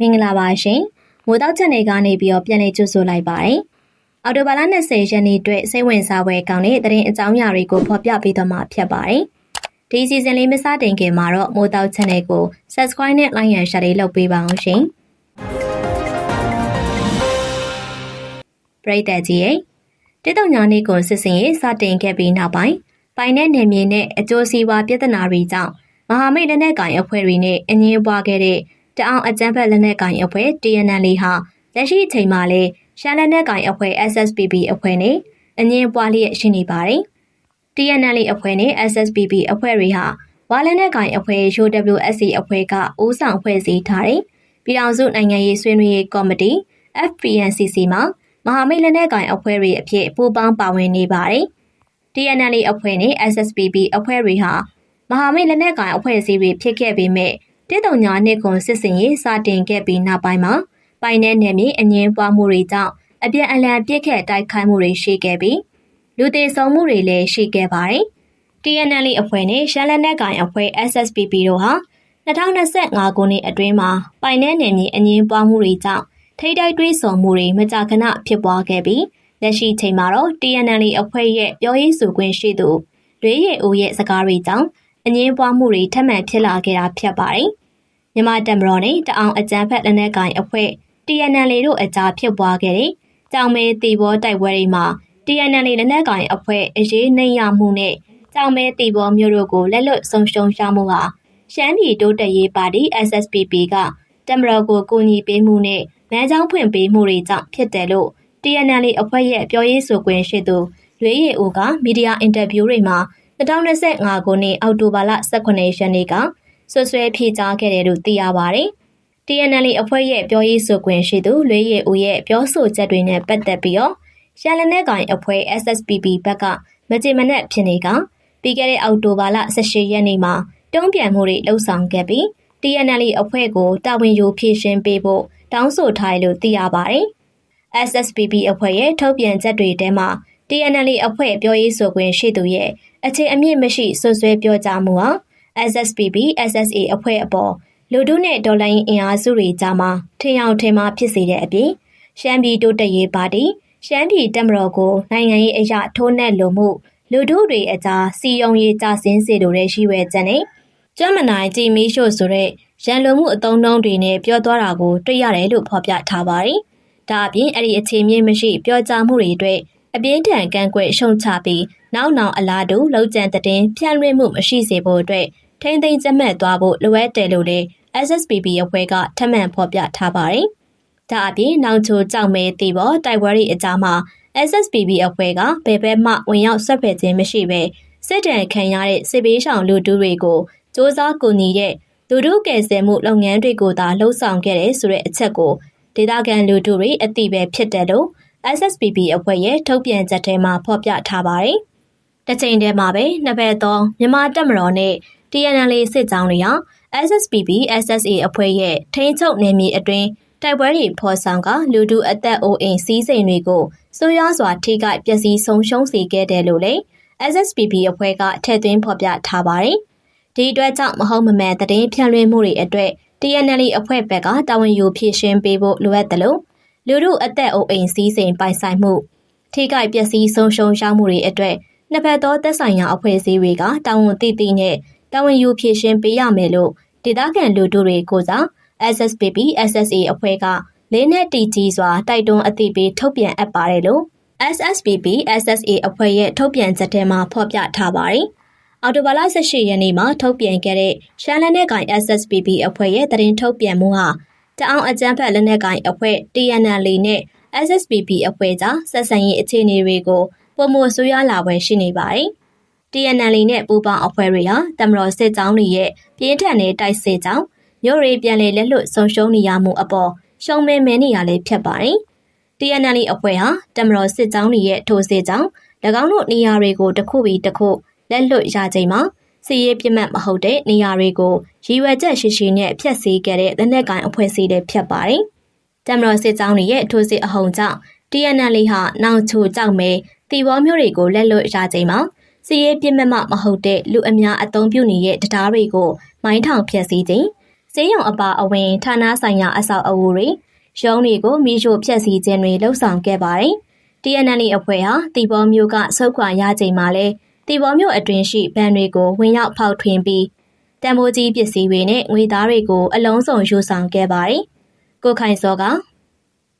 မင်္ဂလာပါရှင်မိုးတောက်ချက်နေကနေပြီးတော့ပြန်လည်ကြိုဆိုလိုက်ပါတယ်အော်တိုဘာလ20ရက်နေ့အတွက်စိတ်ဝင်စားပွဲကောင်းတဲ့သတင်းအကြောင်းအရာတွေကိုဖော်ပြပေးသွားမှာဖြစ်ပါတယ်ဒီစီဇန်လေးမစတင်ခင်မှာတော့မိုးတောက် channel ကို subscribe နဲ့ like and share လေးလုပ်ပေးပါအောင်ရှင်ပရိသတ်ကြီးရဲ့တိတုံညာနေကိုစစ်စင်ရေးစတင်ခဲ့ပြီးနောက်ပိုင်းပိုင်တဲ့နယ်မြေနဲ့အကျိုးစီးပွားပြဿနာတွေကြောင့်မဟာမိတ်လက်နက်ကိုင်အဖွဲ့တွေနဲ့အငင်းပွားခဲ့တဲ့ တအောင်အကြမ်းဖက်လက်နက်ကင်အဖွဲ့ TNL ဟာလက်ရှိအချိန်မှာလည်းရှမ်းလက်နက်ကင်အဖွဲ့ SSPB အဖွဲ့နဲ့အငင်းပွားလျက်ရှိနေပါတယ်။ TNL အဖွဲ့နဲ့ SSPB အဖွဲ့တွေဟာဝါလက်နက်ကင်အဖွဲ့ UWSC အဖွဲ့ကဦးဆောင်ဖွဲ့စည်းထားတဲ့ပြည်ထောင်စုနိုင်ငံရေးဆွေးနွေးရေးကော်မတီ FPNCC မှာမဟာမိတ်လက်နက်ကင်အဖွဲ့တွေအဖြစ်ပူးပေါင်းပါဝင်နေပါတယ်။ TNL အဖွဲ့နဲ့ SSPB အဖွဲ့တွေဟာမဟာမိတ်လက်နက်ကင်အဖွဲ့အစည်းတွေဖြစ်ခဲ့ပေမဲ့ တိတုံညာနှစ်ကွန်စစ်စင်ရေးစတင်ခဲ့ပြီးနောက်ပိုင်းမှာပိုင်တဲ့နယ်မြေအငင်းပွားမှုတွေကြောင့်အပြန်အလှန်ပြစ်ခတ်တိုက်ခိုက်မှုတွေရှိခဲ့ပြီးလူသေးဆုံးမှုတွေလည်းရှိခဲ့ပါတယ်။ TNL အဖွဲ့နဲ့ရှမ်းလက်နက်ကိုင်အဖွဲ့ SSPP တို့ဟာ2025ခုနှစ်အတွင်းမှာပိုင်တဲ့နယ်မြေအငင်းပွားမှုတွေကြောင့်ထိတိုက်တွေးဆုံမှုတွေမကြာခဏဖြစ်ပွားခဲ့ပြီးလက်ရှိချိန်မှာတော့ TNL အဖွဲ့ရဲ့ပြောရေးဆိုခွင့်ရှိသူလွေးရည်ဦးရဲ့စကားတွေကြောင့် အငင်းပွားမှုတွေထပ်မံဖြစ်လာခဲ့တာဖြစ်ပါတယ်။မြန်မာတပ်မတော်နဲ့တအောင်အကြမ်းဖက်လက်နက်ကိုင်အဖွဲ့ TNL တို့အကြားဖြစ်ပွားခဲ့တဲ့ကြောင်မဲတီဘောတိုက်ပွဲတွေမှာ TNL လက်နက်ကိုင်အဖွဲ့အရေးနှိမ်ရမှုနဲ့ကြောင်မဲတီဘောမျိုးတို့ကိုလက်လွတ်ဆုံးရှုံးရမှုဟာရှမ်းပြည်တိုးတက်ရေးပါတီ SSPP ကတမတော်ကိုကူညီပေးမှုနဲ့လမ်းကြောင်းဖွင့်ပေးမှုတွေကြောင့်ဖြစ်တယ်လို့ TNL အဖွဲ့ရဲ့ပြောရေးဆိုခွင့်ရှိသူလွေးရည်ဦးကမီဒီယာအင်တာဗျူးတွေမှာ 2025ခုနှစ်အောက်တိုဘာလ18ရက်နေ့ကဆွဆွဲဖြေကြားခဲ့တယ်လို့သိရပါတယ်။ TNL အဖွဲ့ရဲ့ပြောရေးဆိုခွင့်ရှိသူလွေးရည်ဦးရဲ့ပြောဆိုချက်တွေနဲ့ပတ်သက်ပြီးတော့ရန်လနဲ့ကိုင်အဖွဲ့ SSPP ဘက်ကမကြေမနက်ဖြစ်နေကပြီးခဲ့တဲ့အောက်တိုဘာလ18ရက်နေ့မှာတုံးပြန်မှုတွေလှုပ်ဆောင်ခဲ့ပြီး TNL အဖွဲ့ကိုတာဝန်ယူဖြည့်ရှင်းပေးဖို့တောင်းဆိုထားတယ်လို့သိရပါတယ်။ SSPP အဖွဲ့ရဲ့ထုတ်ပြန်ချက်တွေထဲမှာ TNL အဖွဲ့ပြောရေးဆိုခွင့်ရှိသူရဲ့ အခြေအမြင့်မရှိဆွဆွဲပြောကြားမှုဟာ SSPB SSA အဖွဲ့အပေါ်လူထုနဲ့ဒေါ်လာရင်းအင်အားစုတွေကြားမှာထင်အောင်ထင်မှာဖြစ်စေတဲ့အပြင်ရှမ်းပြည်တိုးတက်ရေးပါတီရှမ်းပြည်တပ်မတော်ကိုနိုင်ငံရေးအရာထိုးနှက်လိုမှုလူထုတွေအကြားစီယုံရေးကြဆင်းစေလိုတဲ့ရှိဝဲချက်နဲ့ကျမနိုင်ကြည်မီရှို့ဆိုတဲ့ရန်လိုမှုအုံနှုံးတွေနဲ့ပြောသွားတာကိုတွေ့ရတယ်လို့ဖော်ပြထားပါတယ်။ဒါအပြင်အဲ့ဒီအခြေမြင့်မရှိပြောကြားမှုတွေအတွက် အပြင်းထန်ကန့်ကွက်ရှုံချပြီးနောက်နောက်အလားတူလောက်ကျန်တဲ့ဖြန့်လွှင့်မှုမရှိစေဖို့အတွက်ထိမ့်သိမ်းကျမှတ်သွားဖို့လိုအပ်တယ်လို့လည်း SSPB အဖွဲ့ကထပ်မံဖော်ပြထားပါတယ်။ဒါအပြင်နောက်ချိုကြောက်မဲတီပေါ်တိုက်ပွဲတွေအကြားမှာ SSPB အဖွဲ့ကဘယ်ဘက်မှဝင်ရောက်ဆက်ဖက်ခြင်းမရှိဘဲစစ်တမ်းခံရတဲ့စစ်ပေးဆောင်လူတူတွေကိုစ조사ကူညီတဲ့လူထုကယ်ဆယ်မှုလုပ်ငန်းတွေကိုသာလှုံ့ဆော်ခဲ့တဲ့ဆိုတဲ့အချက်ကိုဒေသခံလူထုတွေအသိပဲဖြစ်တယ်လို့ SSPB အဖွဲ့ရဲ့ထုတ်ပြန်ချက်ထဲမှာဖော်ပြထားပါတယ်။တစ်ချိန်တည်းမှာပဲနှစ်ဘက်သောမြန်မာတပ်မတော်နဲ့ TNL စစ်ကြောင်းတွေဟာ SSPB SSA အဖွဲ့ရဲ့ထိန်းချုပ်နယ်မြေအတွင်းတိုက်ပွဲတွေဖော်ဆောင်ကလူဒုအသက်အိုးအိမ်စီးစိမ်တွေကိုစိုးရွားစွာထိခိုက်ပျက်စီးဆုံးရှုံးစေခဲ့တယ်လို့လည်း SSPB အဖွဲ့ကထည့်သွင်းဖော်ပြထားပါတယ်။ဒီအတွက်ကြောင့်မဟုတ်မမှန်သတင်းဖြန့်လွှင့်မှုတွေအတွက် TNL အဖွဲ့ဘက်ကတာဝန်ယူဖြည့်ရှင်းပေးဖို့လိုအပ်တယ်လို့ လူဒုအသက်အိုးအိမ်စီးစိမ်ပိုင်ဆိုင်မှုထိခိုက်ပျက်စီးဆုံးရှုံးရမှုတွေအတွက်နှစ်ဖက်သောသက်ဆိုင်ရာအဖွဲ့အစည်းတွေကတာဝန်သိသိနဲ့တာဝန်ယူဖြည့်ရှင်းပေးရမယ်လို့ဒေသခံလူထုတွေကိုစား SSPP SSA အဖွဲ့ကလေးနဲ့တီကြီးစွာတိုက်တွန်းအသိပေးထုတ်ပြန်အပ်ပါတယ်လို့ SSPP SSA အဖွဲ့ရဲ့ထုတ်ပြန်ချက်ထဲမှာဖော်ပြထားပါတယ်။အော်တိုဘာလ18ရက်နေ့မှာထုတ်ပြန်ခဲ့တဲ့ရှမ်းလက်နက်ကိုင် SSPP အဖွဲ့ရဲ့သတင်းထုတ်ပြန်မှုဟာ တအောင်အကြမ်းဖက်လက်နက်ကိုင်အဖွဲ့ TNL နဲ့ SSPP အဖွဲ့ကြားဆက်ဆံရေးအခြေအနေတွေကိုပုံမဆိုးရလာပွဲရှိနေပါတယ်။ TNL နဲ့ပူးပေါင်းအဖွဲ့တွေဟာတမတော်စစ်ကြောင်းတွေရဲ့ပြင်းထန်တဲ့တိုက်စစ်ကြောင်းမြို့တွေပြန်လည်လက်လွတ်ဆုံးရှုံးနေရမှုအပေါ်ရှုံးမဲမဲနေရလည်းဖြစ်ပါတယ်။ TNL အဖွဲ့ဟာတမတော်စစ်ကြောင်းတွေရဲ့ထိုးစစ်ကြောင်း၎င်းတို့နေရာတွေကိုတစ်ခုပြီးတစ်ခုလက်လွတ်ရချိန်မှာ စီရေးပြတ်မှတ်မဟုတ်တဲ့နေရာတွေကိုရည်ရွယ်ချက်ရှိရှိနဲ့ဖျက်ဆီးခဲ့တဲ့လက်နက်ကိုင်အဖွဲ့အစည်းတွေဖြစ်ပါတယ်။တမတော်စစ်ကြောင်းတွေရဲ့ထိုးစစ်အဟုန်ကြောင့် TNL ဟာနောင်ချိုကြောက်မဲတီဘောမျိုးတွေကိုလက်လွတ်ရချိန်မှာစီးရဲပြစ်မှတ်မဟုတ်တဲ့လူအများအသုံးပြုနေတဲ့တရားတွေကိုမိုင်းထောင်ဖျက်ဆီးခြင်းစီကျေးရုံအပါအဝင်ဌာနဆိုင်ရာအဆောက်အဦတွေရုံးတွေကိုမိရှို့ဖျက်ဆီးခြင်းတွေလှုပ်ဆောင်ခဲ့ပါတယ်။ TNL အဖွဲ့ဟာတီဘောမျိုးကဆုတ်ခွာရချိန်မှာလဲ တီဘောမျိုးအတွင်ရှိဗန်တွေကိုဝင်ရောက်ဖောက်ထွင်းပြီးတံမိုးကြီးပစ္စည်းတွေနဲ့ငွေသားတွေကိုအလုံးစုံယူဆောင်ခဲ့ပါတယ်။ကိုခိုင်စောက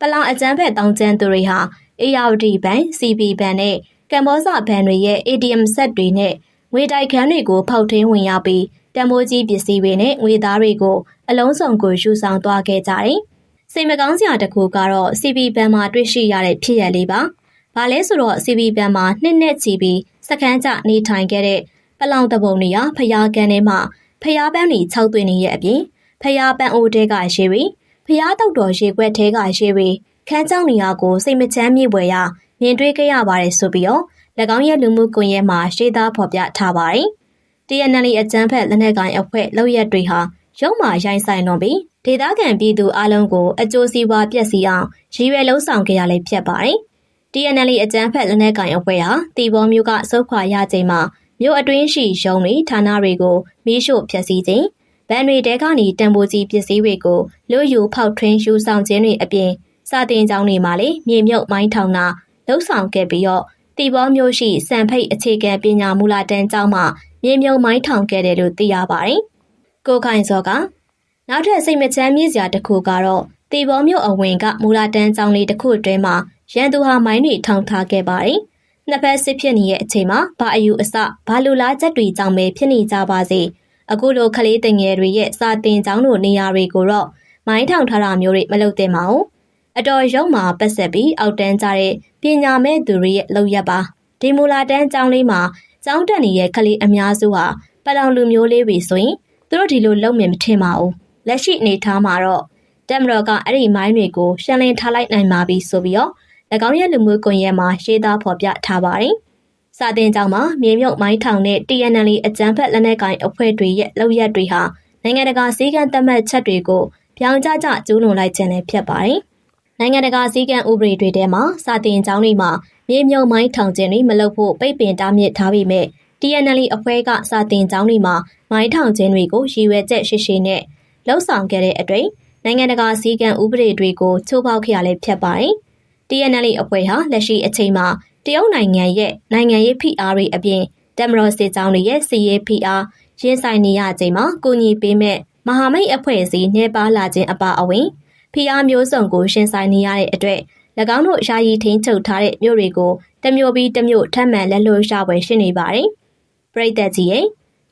ပလောင်အကျန်းဖက်တောင်ကျန်းသူတွေဟာအေယာဝတီဘန် CB ဘန်နဲ့ကမ္ဘောဇဘန်တွေရဲ့ ATM ဆက်တွေနဲ့ငွေတိုက်ခန်းတွေကိုဖောက်ထွင်းဝင်ရောက်ပြီးတံမိုးကြီးပစ္စည်းတွေနဲ့ငွေသားတွေကိုအလုံးစုံကိုယူဆောင်သွားခဲ့ကြတယ်။စိတ်မကောင်းစရာတစ်ခုကတော့ CB ဘန်မှာတွေ့ရှိရတဲ့ဖြစ်ရလေးပါ။ဘာလဲဆိုတော့ CB ဘန်မှာနှစ်နှစ်ချီပြီး စခန်းကျနေထိုင်ခဲ့တဲ့ပလောင်တပုံတွေဟာဖျားကန်ထဲမှာဖျားပန်းတွေ၆သွင်းနေရဲ့အပြင်ဖျားပန်းအိုတဲကရှေးပြီးဖျားတောက်တော်ရေခွက်ထဲကရှေးပြီးခန်းကြောင်းနေရာကိုစိတ်မချမ်းမြေပွေရမြင်တွေ့ခဲ့ရပါတယ်ဆိုပြီးတော့၎င်းရဲ့လူမှုကွန်ရက်မှာရှေးသားဖော်ပြထားပါတယ်။ TNL အကြမ်းဖက်လက်နက်ကိုင်အဖွဲ့လောက်ရက်တွေဟာရုံးမာရိုင်းဆိုင်လွန်ပြီးဒေသခံပြည်သူအလုံးကိုအကျိုးစီးပွားပြက်စီအောင်ရည်ရွယ်လုံးဆောင်ခဲ့ရလည်းဖြစ်ပါတယ်။ TNL အကြမ်းဖက်လက်နက်ကိုင်အဖွဲ့ဟာတီဘောမျိုးကစုတ်ခွာရချိန်မှာမြို့အတွင်းရှိရုံးတွေဌာနတွေကိုမီးရှို့ဖျက်ဆီးခြင်းဗန်တွေတဲကနေတံပိုးကြီးပစ္စည်းတွေကိုလူယူဖောက်ထွင်းယူဆောင်ခြင်းတွေအပြင်စာတင်ကျောင်းတွေမှာလည်းမြေမြုပ်မိုင်းထောင်တာလှုပ်ဆောင်ခဲ့ပြီးတော့တီဘောမျိုးရှိစံဖိတ်အခြေခံပညာမူလတန်းကျောင်းမှာမြေမြုပ်မိုင်းထောင်ခဲ့တယ်လို့သိရပါတယ်။ကိုခိုင်စောကနောက်ထပ်စိတ်မချမ်းမြေ့စရာတစ်ခုကတော့တီဘောမျိုးအဝင်ကမူလတန်းကျောင်းလေးတစ်ခုအတွင်းမှာ ရန်သူဟာမိုင်းတွေထောင်ထားခဲ့ပါတယ်။နှစ်ဖက်စစ်ဖြစ်နေတဲ့အချိန်မှာဘာအယူအဆဘာလူလားချက်တွေကြောင့်ပဲဖြစ်နေကြပါစေအခုလိုခလေးတင်ငယ်တွေရဲ့စာတင်ကျောင်းတို့နေရာတွေကိုတော့မိုင်းထောင်ထားတာမျိုးတွေမလုပ်သင့်ပါဘူးအတော်ရုံမှာပတ်ဆက်ပြီးအောက်တန်းကြတဲ့ပညာမဲ့သူတွေရဲ့လောက်ရက်ပါဒီမူလာတန်းကျောင်းလေးမှာကျောင်းတက်နေတဲ့ကလေးအများစုဟာပလောင်လူမျိုးလေးတွေဆိုရင်သူတို့ဒီလိုလုပ်မယ်မထင်ပါဘူးလက်ရှိအနေထားမှာတော့တက်မတော်ကအဲ့ဒီမိုင်းတွေကိုရှင်းလင်းထားလိုက်နိုင်ပါပြီဆိုပြီးတော့၎ င်းရဲ့လူမှုကွန်ရက်မှာရေးသားဖော်ပြထားပါတယ်။စာတင်ကြောင်းမှာမြေမြုပ်မိုင်းထောင်တဲ့ TNL အကြမ်းဖက်လက်နက်ကိုင်အဖွဲ့တွေရဲ့လောက်ရက်တွေဟာနိုင်ငံတကာစည်းကမ်းသတ်မှတ်ချက်တွေကိုပြောင်းကြကြကျူးလွန်လိုက်ခြင်းလည်းဖြစ်ပါတယ်။နိုင်ငံတကာစည်းကမ်းဥပဒေတွေထဲမှာစာတင်ကြောင်းတွေမှာမြေမြုပ်မိုင်းထောင်ခြင်းတွေမလုပ်ဖို့ပိတ်ပင်တားမြစ်ထားပေမဲ့ TNL အဖွဲ့ကစာတင်ကြောင်းတွေမှာမိုင်းထောင်ခြင်းတွေကိုရည်ရွယ်ချက်ရှိရှိနဲ့လှုံ့ဆော်ခဲ့တဲ့အတွက်နိုင်ငံတကာစည်းကမ်းဥပဒေတွေကိုချိုးဖောက်ခဲ့ရလည်းဖြစ်ပါတယ်။ TNL အဖွဲ့ဟာလက်ရှိအချိန်မှာတရုတ်နိုင်ငံရဲ့နိုင်ငံရေးဖိအားတွေအပြင်တမတော်စစ်ကြောင်းတွေရဲ့စီရေးဖိအားရင်ဆိုင်နေရချိန်မှာကိုညီပေးမဲ့မဟာမိတ်အဖွဲ့အစည်းနှဲပါလာခြင်းအပါအဝင်ဖိအားမျိုးစုံကိုရှင်ဆိုင်နေရတဲ့အတွက်၎င်းတို့ယာယီထိန်းချုပ်ထားတဲ့မြို့တွေကိုတမျိုးပြီးတမျိုးထပ်မံလက်လွှတ်ရှာဖွယ်ရှိနေပါတယ်။ပြည်သက်ကြီးရဲ့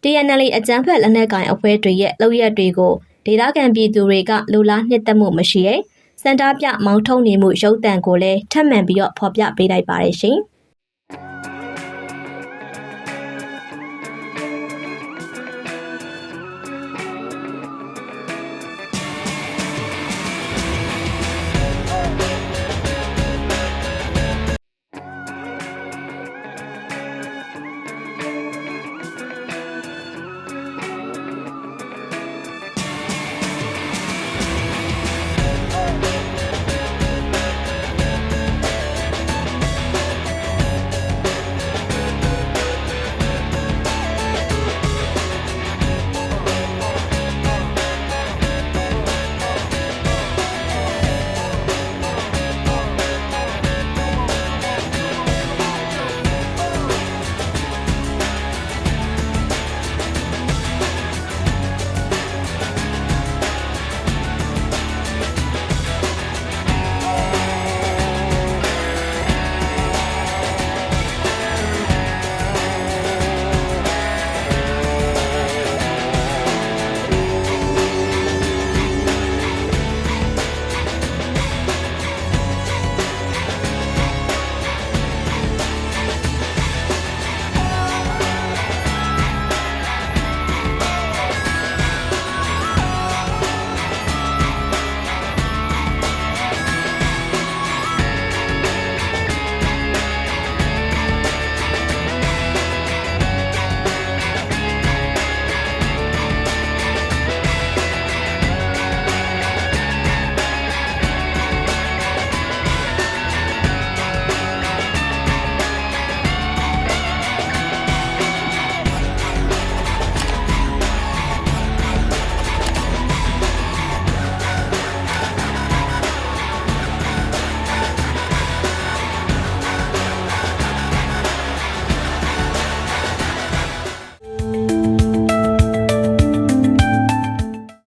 TNL အကြမ်းဖက်လက်နက်ကိုင်အဖွဲ့တွေရဲ့လုပ်ရက်တွေကိုဒေသခံပြည်သူတွေကလူလားနှစ်သက်မှုမရှိရဲ့ စန္ဒပြမောင်းထုံနေမှုရုပ်တံကိုလည်းထပ်မံပြီးတော့ဖော်ပြပေးလိုက်ပါတယ်ရှင်။